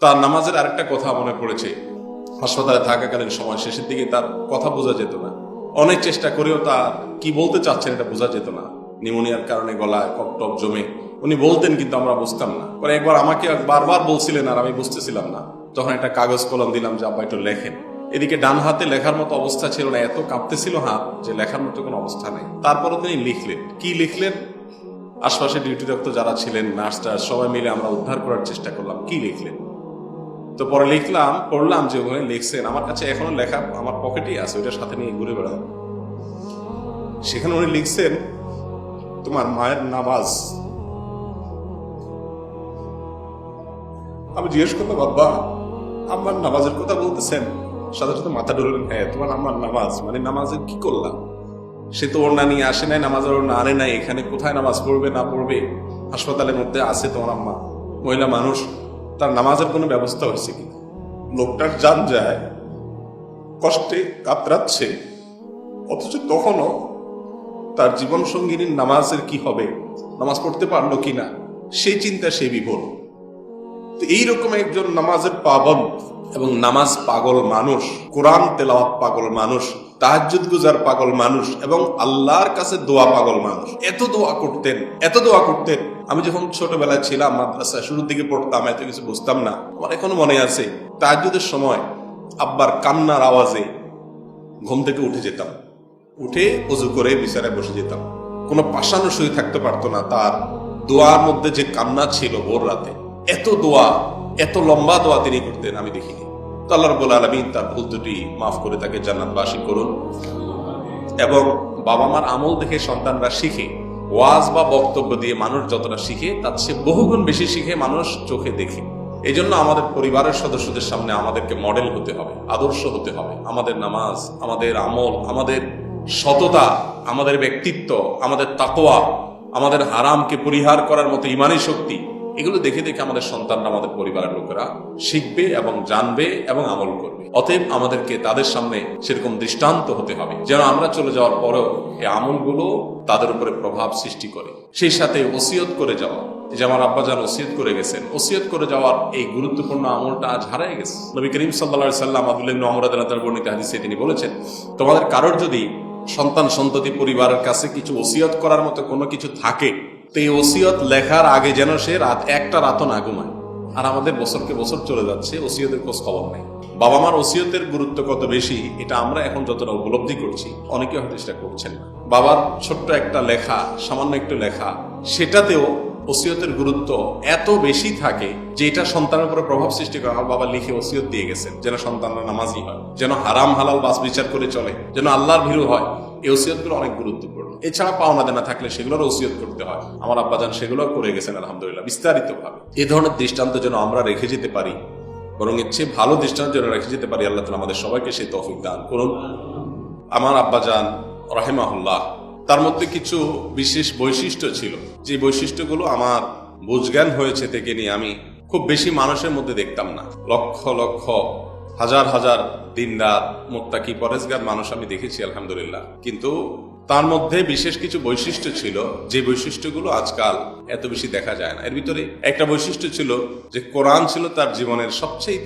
তার নামাজের আরেকটা কথা মনে পড়েছে। হাসপাতালে থাকাকালীন সময় শেষের দিকে তার কথা বোঝা যেত না। অনেক চেষ্টা করেও তার কি বলতে চাচ্ছেন এটা বোঝা যেত না। নিউমোনিয়ার কারণে গলায় কপটপ জমে। উনি বলতেন, কিন্তু আমরা বুঝতাম না। পরে একবার আমাকে বারবার বলছিলেন, আর আমি বুঝতেছিলাম না। তখন একটা কাগজ কলম দিলাম যে, আব্বা, একটু লেখেন। এদিকে ডান হাতে লেখার মতো অবস্থা ছিল না, এত কাঁপতেছিল হাত যে, লেখার মতো কোনো অবস্থা নেই। তারপরে তিনি লিখলেন। কি লিখলেন? আশপাশে ডিউটিরত যারা ছিলেন নার্সটা সবাই মিলে আমরা উদ্ধার করার চেষ্টা করলাম। কি লিখলেন? তো পরে লিখলাম, পড়লাম যে ওখানে লিখছেন। আমার কাছে এখনও লেখা আমার পকেটেই আছে ওটার সাথে নিয়ে ঘুরে বেড়ালাম সেখানে উনি লিখছেন, তোমার মায়ের নামাজ। আমি জিজ্ঞেস করলাম বাবা আমার নামাজের কথা বলতেছেন। সাথে সাথে মাথা ধরলেন হ্যাঁ তোমার আমার নামাজ। মানে নামাজের কি করলাম? সে তো ওর না নিয়ে আসে নাই, নামাজের না আনে নাই, এখানে কোথায় নামাজ পড়বে, না পড়বে? হাসপাতালের মধ্যে আছে তোমার আম্মা, মহিলা মানুষ। তার নামাজের কোনো ব্যবস্থা হয়েছে কি? লোকটার যান যায়, কষ্টে কাতরাচ্ছে, অথচ তখনও তার জীবন সঙ্গিনীর নামাজের কি হবে, নামাজ পড়তে পারল কিনা সেই চিন্তা সে বিভোর। তো এইরকম একজন নামাজের পাবন এবং নামাজ পাগল মানুষ, কোরআন তেলাওয়াত পাগল মানুষ তাহাজ্জুদ গুজার পাগল মানুষ এবং আল্লাহর কাছে দোয়া পাগল মানুষ। এত দোয়া করতেন, এত দোয়া করতেন। আমি যখন ছোটবেলায় ছিলাম মাদ্রাসা শুরুর দিকে পড়তাম, এত কিছু বুঝতাম না। আমার এখনও মনে আছে তাহাজুদের সময় আব্বার কান্নার আওয়াজে ঘুম থেকে উঠে যেতাম। উঠে অজু করে বিছানায় বসে যেতাম। কোনো পাশানো শুয়ে থাকতে পারতো না তার। দোয়ার মধ্যে যে কান্না ছিল ভোর রাতে এত দোয়া, এত লম্বা দোয়া তিনি করতেন, আমি দেখিনি। তো আল্লাহ রব্বুল আলমিন তার ভুল দুটি মাফ করে তাকে জান্নাতবাসী করুন। এবং বাবা মার আমল দেখে সন্তানরা শিখে, ওয়াজ বা বক্তব্য দিয়ে মানুষ যতটা শিখে, তার সে বহুগুণ বেশি শিখে মানুষ চোখে দেখে। এই জন্য আমাদের পরিবারের সদস্যদের সামনে আমাদেরকে মডেল হতে হবে, আদর্শ হতে হবে। আমাদের নামাজ, আমাদের আমল, আমাদের সততা, আমাদের ব্যক্তিত্ব, আমাদের তাকোয়া আমাদের হারামকে পরিহার করার মতো ইমানি শক্তি এগুলো দেখে দেখে আমাদের সন্তানরা, আমাদের পরিবারের লোকেরা শিখবে এবং জানবে এবং আমল করবে। অতএব আমাদেরকে তাদের সামনে সেরকম দৃষ্টান্ত হতে হবে, যেন আমরা চলে যাওয়ার পরেও এই আমলগুলো তাদের উপরে প্রভাব সৃষ্টি করে। সেই সাথে ওসিয়ত করে যাওয়া, যে আমার আব্বাজান ওসিয়ত করে গেছেন, ওসিয়ত করে যাওয়ার এই গুরুত্বপূর্ণ আমলটা আজ হারাই গেছে। নবী করিম সাল্লা সাল্লাম আবুল্লাহ আমরাদার বর্ণিত হাদিসে তিনি বলেছেন, তোমাদের কারোর যদি সন্তান সন্ততি পরিবারের কাছে কিছু ওসিয়ত করার মতো কোনো কিছু থাকে তো এই ওসিয়ত লেখার আগে যেন সে রাত একটা রাতও না ঘুমায়। আর আমাদের বছরকে বছর চলে যাচ্ছে, ওসিয়তের খোঁজ খবর নেই। বাবা মার ওসিয়তের গুরুত্ব কত বেশি, এটা আমরা এখন যতটা উপলব্ধি করছি, অনেকে হয়তো চেষ্টা করছেন না। বাবার ছোট্ট একটা লেখা, সামান্য একটু লেখা, সেটাতেও ওসিয়তের গুরুত্ব এত বেশি থাকে যে এটা সন্তানের উপরে প্রভাব সৃষ্টি করে। আমার বাবা লিখে ওসিয়ত দিয়ে গেছেন, যেন সন্তানরা নামাজি হয়, যেন হারাম হালাল বাস বিচার করে চলে, যেন আল্লাহর ভীরু হয়। এই ওসিয়তগুলো অনেক গুরুত্বপূর্ণ। এছাড়া পাওনা দেনা থাকলে সেগুলোর ওসিয়ত করতে হয়। আমার আব্বাজান সেগুলো করে গেছেন, আলহামদুলিল্লাহ বিস্তারিত ভাবে এই ধরনের দৃষ্টান্ত যেন আমরা রেখে যেতে পারি, বরং এর চেয়ে ভালো দৃষ্টান্ত যেন রেখে যেতে পারি, আল্লাহ তালা আমাদের সবাইকে সেই তৌফিক দান করুন। আমার আব্বাজান রাহেমাহুল্লাহ, তার মধ্যে কিছু বিশেষ বৈশিষ্ট্য ছিল। যে বৈশিষ্ট্যগুলো আমার বুঝজ্ঞান হয়েছে থেকে নিয়ে আমি খুব বেশি মানুষের মধ্যে দেখতাম না। লক্ষ লক্ষ হাজার হাজার দিনদার মোত্তাকি পরেশগার মানুষ আমি দেখেছি, আলহামদুলিল্লাহ। কিন্তু তার মধ্যে বিশেষ কিছু বৈশিষ্ট্য ছিল, যে বৈশিষ্ট্যগুলো আজকাল এত বেশি দেখা যায় না। এর ভিতরে একটা বৈশিষ্ট্য ছিল যে কোরআন ছিল তার জীবনের সবচেয়ে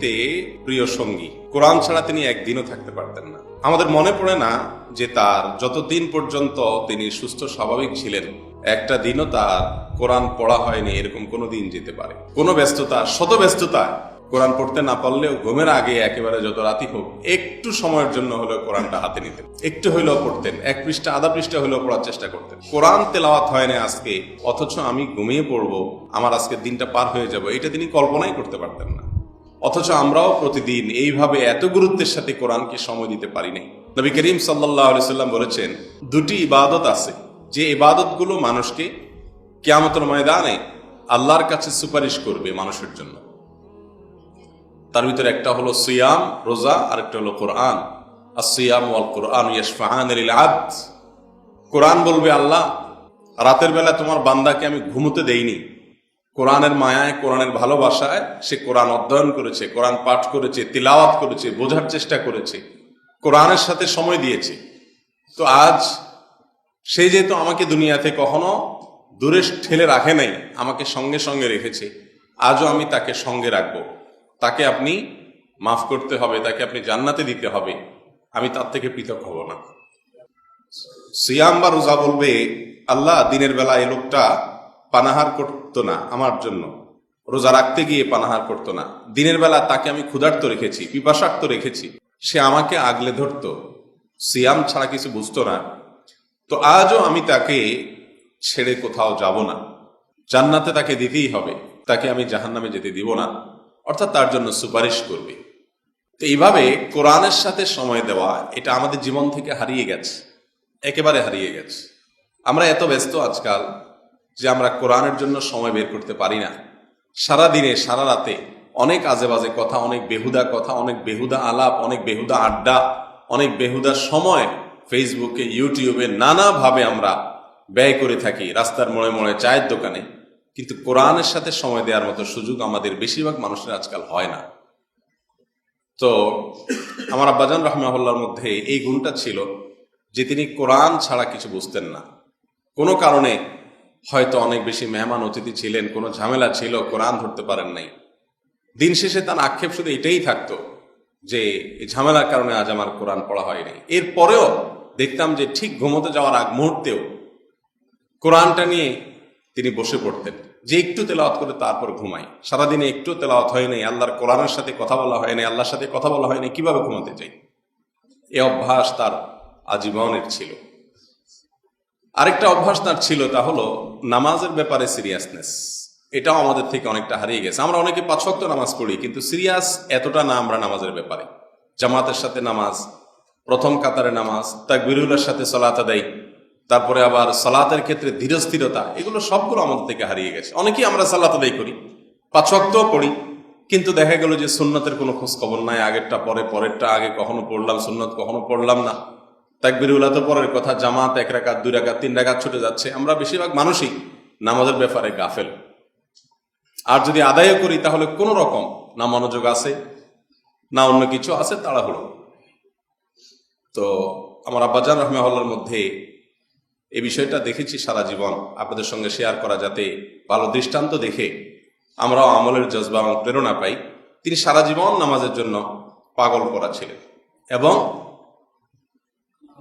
প্রিয় সঙ্গী। কোরআন ছাড়া তিনি একদিনও থাকতে পারতেন না। আমাদের মনে পড়ে না যে তার যতদিন পর্যন্ত তিনি সুস্থ, স্বাভাবিক ছিলেন, একটা দিনও তার কোরআন পড়া হয়নি, এরকম কোনো দিন যেতে পারে। কোনো ব্যস্ততা, শত ব্যস্ততা কোরআন পড়তে না পারলেও ঘুমের আগে একেবারে যত রাতি হোক, একটু সময়ের জন্য হলেও কোরআনটা হাতে নিতেন। একটু হইলেও পড়তেন, এক পৃষ্ঠা, আধা পৃষ্ঠা হলেও পড়ার চেষ্টা করতেন। কোরআন তেলাওয়াত হয় না আজকে, অথচ আমি ঘুমিয়ে পড়ব, আমার আজকে দিনটা পার হয়ে যাব, এটা তিনি কল্পনাই করতে পারতেন না। অথচ আমরাও প্রতিদিন এইভাবে এত গুরুত্বের সাথে কোরআনকে সময় দিতে পারি নাই। নবী করিম সাল্লাহ সাল্লাম বলেছেন, দুটি ইবাদত আছে, যে ইবাদতগুলো মানুষকে কেয়ামতের ময়দানে আল্লাহর কাছে সুপারিশ করবে মানুষের জন্য। তার ভিতরে একটা হলো সিয়াম, রোজা আর একটা হলো কোরআন। আর সিয়াম ওয়াল কোরআন ইয়াসফাহান কোরআন বলবে, আল্লাহ, রাতের বেলা তোমার বান্দাকে আমি ঘুমোতে দেইনি। কোরআনের মায়ায়, কোরআনের ভালোবাসায় সে কোরআন অধ্যয়ন করেছে, কোরআন পাঠ করেছে, তিলাওয়াত করেছে, বোঝার চেষ্টা করেছে, কোরআনের সাথে সময় দিয়েছে। তো আজ সে যেহেতু আমাকে দুনিয়াতে কখনো দূরে ঠেলে রাখে নাই, আমাকে সঙ্গে সঙ্গে রেখেছে, আজও আমি তাকে সঙ্গে রাখব। তাকে আপনি মাফ করতে হবে, তাকে আপনি জান্নাতে দিতে হবে। আমি তার থেকে পৃথক হব না। সিয়াম বা রোজা বলবে, আল্লাহ, দিনের বেলা এই লোকটা পানাহার করতো না আমার জন্য। রোজা রাখতে গিয়ে পানাহার করতো না। দিনের বেলা তাকে আমি ক্ষুধার্ত রেখেছি পিপাসার্ত রেখেছি। সে আমাকে আগলে ধরতো। সিয়াম ছাড়া কিছু বুঝতো না। তো আজও আমি তাকে ছেড়ে কোথাও যাব না। জান্নাতে তাকে দিতেই হবে। তাকে আমি জাহান্নামে যেতে দিব না। অর্থাৎ তার জন্য সুপারিশ করবে। তো এইভাবে কোরআনের সাথে সময় দেওয়া, এটা আমাদের জীবন থেকে হারিয়ে গেছে। একেবারে হারিয়ে গেছে। আমরা এত ব্যস্ত আজকাল যে আমরা কোরআনের জন্য সময় বের করতে পারি না। সারা দিনে সারা রাতে অনেক আজে বাজে কথা, অনেক বেহুদা কথা, অনেক বেহুদা আলাপ, অনেক বেহুদা আড্ডা, অনেক বেহুদা সময় ফেসবুকে ইউটিউবে নানাভাবে আমরা ব্যয় করে থাকি রাস্তার মোড়ে মোড়ে চায়ের দোকানে। কিন্তু কোরআনের সাথে সময় দেওয়ার মতো সুযোগ আমাদের বেশিরভাগ মানুষের আজকাল হয় না। তো আমার আব্বাজান রহমাহুল্লার মধ্যে এই গুণটা ছিল যে তিনি কোরআন ছাড়া কিছু বুঝতেন না। কোনো কারণে হয়তো অনেক বেশি মেহমান অতিথি ছিলেন, কোনো ঝামেলা ছিল, কোরআন ধরতে পারেন নাই। দিন শেষে তার আক্ষেপ শুধু এটাই থাকতো যে, এই ঝামেলার কারণে আজ আমার কোরআন পড়া হয়নি এরপরেও দেখতাম যে ঠিক ঘুমোতে যাওয়ার আগ মুহূর্তেও কোরআনটা নিয়ে তিনি বসে পড়তেন। যে একটু তেলাওয়াত করে তারপর ঘুমাই সারাদিনে একটু তেলাওয়াত হয়নি আল্লাহর কোরআনের সাথে কথা বলা হয়নি আল্লাহর সাথে কথা বলা হয়নি কীভাবে ঘুমাতে চাই? এ অভ্যাস তার আজীবনের ছিল। আরেকটা অভ্যাস তার ছিল, তা হলো নামাজের ব্যাপারে সিরিয়াসনেস এটাও আমাদের থেকে অনেকটা হারিয়ে গেছে। আমরা অনেকে পাঁচক্ত নামাজ পড়ি, কিন্তু সিরিয়াস এতটা না আমরা নামাজের ব্যাপারে। জামাতের সাথে নামাজ, প্রথম কাতারে নামাজ তাকবিরুল্লার সাথে সলাত আদায় তারপরে আবার সালাতের ক্ষেত্রে ধীরস্থিরতা, এগুলো সবগুলো আমাদের থেকে হারিয়ে গেছে। অনেকেই আমরা সালাত আদায় করি, পাঁচ পাঁচক্তও পড়ি, কিন্তু দেখা গেল যে সুন্নতের কোনো খোঁজ খবর নাই, আগেরটা পরে, পরেরটা আগে কখনো পড়লাম, সুন্নত কখনো পড়লাম না। তাকবিরুল্লাহ তো পরের কথা, জামাত এক রাকাত, দুই রাকাত, তিন রাকাত ছুটে যাচ্ছে। আমরা বেশিরভাগ মানুষই নামাজের ব্যাপারে গাফেল। আর যদি আদায়ও করি, তাহলে কোন রকম না মনোযোগ আছে, না অন্য কিছু আছে, তাড়াহুড়ো। তো আমার আব্বাজান রহমাহুল্লার মধ্যে এই বিষয়টা দেখেছি সারা জীবন। আপনাদের সঙ্গে শেয়ার করা যাতে ভালো দৃষ্টান্ত দেখে আমরাও আমলের জজবা এবং প্রেরণা পাই। তিনি সারা জীবন নামাজের জন্য পাগল করা ছিলেন। এবং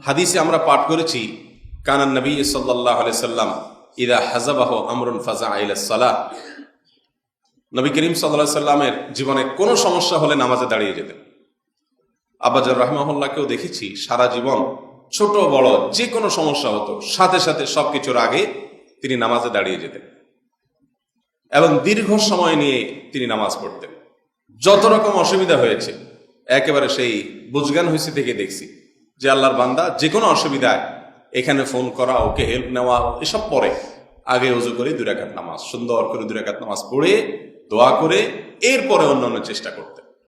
হাদিসে আমরা পাঠ করেছি কানান নবী সাল্লাহ সাল্লাম ইদা হাজাবাহ আমরুন ফাজা সালাহ। নবী করিম সাল্লাহ সাল্লামের জীবনে কোনো সমস্যা হলে নামাজে দাঁড়িয়ে যেতেন। আব্বাজার রহমাহুল্লাহকেও দেখেছি, সারা জীবন ছোট বড়, যে কোনো সমস্যা হতো। সাথে সাথে সবকিছুর আগে তিনি নামাজে দাঁড়িয়ে যেতেন এবং দীর্ঘ সময় নিয়ে তিনি নামাজ পড়তেন। যত রকম অসুবিধা হয়েছে, একেবারে সেই বুঝগান হয়েছে থেকে দেখছি যে আল্লাহর বান্দা যে কোনো অসুবিধায় এখানে ফোন করা, ওকে হেল্প নেওয়া, এসব পরে আগে উজু করে দুরাকাত নামাজ, সুন্দর করে দুরাকাত নামাজ পড়ে, দোয়া করে, এরপরে অন্যান্য চেষ্টা করতে